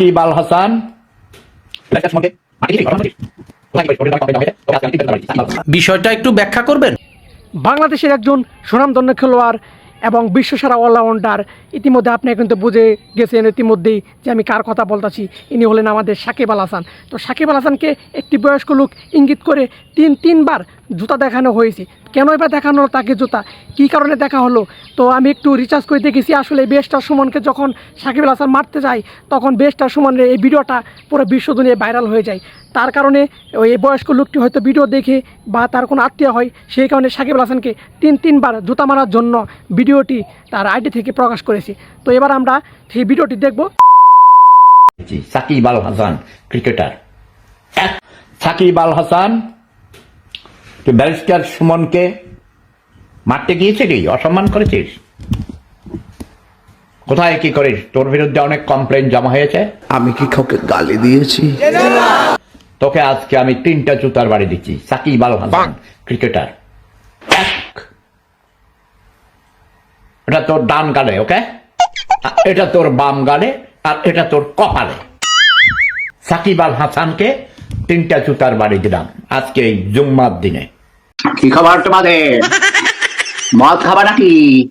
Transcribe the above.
সাকিব আল হাসান বিষয়টা একটু ব্যাখ্যা করবেন? বাংলাদেশের একজন সুনামধন্য খেলোয়াড় এবং বিশ্বসেরা অলরাউন্ডার ইতিমধ্যে আপনি কিন্তু বুঝে গেছেন ইতিমধ্যেই যে আমি কার কথা বলতেছি। ইনি হলেন আমাদের সাকিব আল হাসান তো সাকিব আল হাসানকে একটি বয়স্ক লোক ইঙ্গিত করে তিন তিনবার জুতা দেখানো হয়েছে। কেন এবার দেখানো হলো তাকে জুতা? কী কারণে দেখা হলো? তো আমি একটু রিচার্জ করে দেখেছি, আসলে বেস্টার সুমনকে যখন সাকিব আল হাসান মারতে যায়, তখন বেস্টার সুমনের এই ভিডিওটা পুরো বিশ্ব দুনিয়ায় ভাইরাল হয়ে যায়। তার কারণে ওই বয়স্ক লোকটি হয়তো ভিডিও দেখে বা তার কোনো আত্মীয় হয়, সেই কারণে সাকিব আল হাসানকে তিন, তিনবার জুতা মারার জন্য ভিডিওটি তার আইডি থেকে প্রকাশ করেছে। তো এবার আমরা সেই ভিডিওটি দেখব। সাকিব আল হাসান ক্রিকেটার সাকিব আল হাসান তুই ব্যারিস্টার সুমনকে মারতে গিয়েছিলি? অসম্মান করেছিস? কোথায় কি করিস? তোর বিরুদ্ধে অনেক কমপ্লেন জমা হয়েছে। আমি কি কাউকে গালি দিয়েছি? তোকে আজকে আমি তিনটা জুতার বাড়ি দিচ্ছি। সাকিব আল হাসান ক্রিকেটার এক। এটা তোর ডান গালে ওকে? এটা তোর বাম গালে আর এটা তোর কপালে। সাকিব আল হাসানকে তিনটা জুতার বাড়ি দিলাম। আজকে এই জুম্মার দিনে। কি খবর তোমাদের? মদ খাবা নাকি?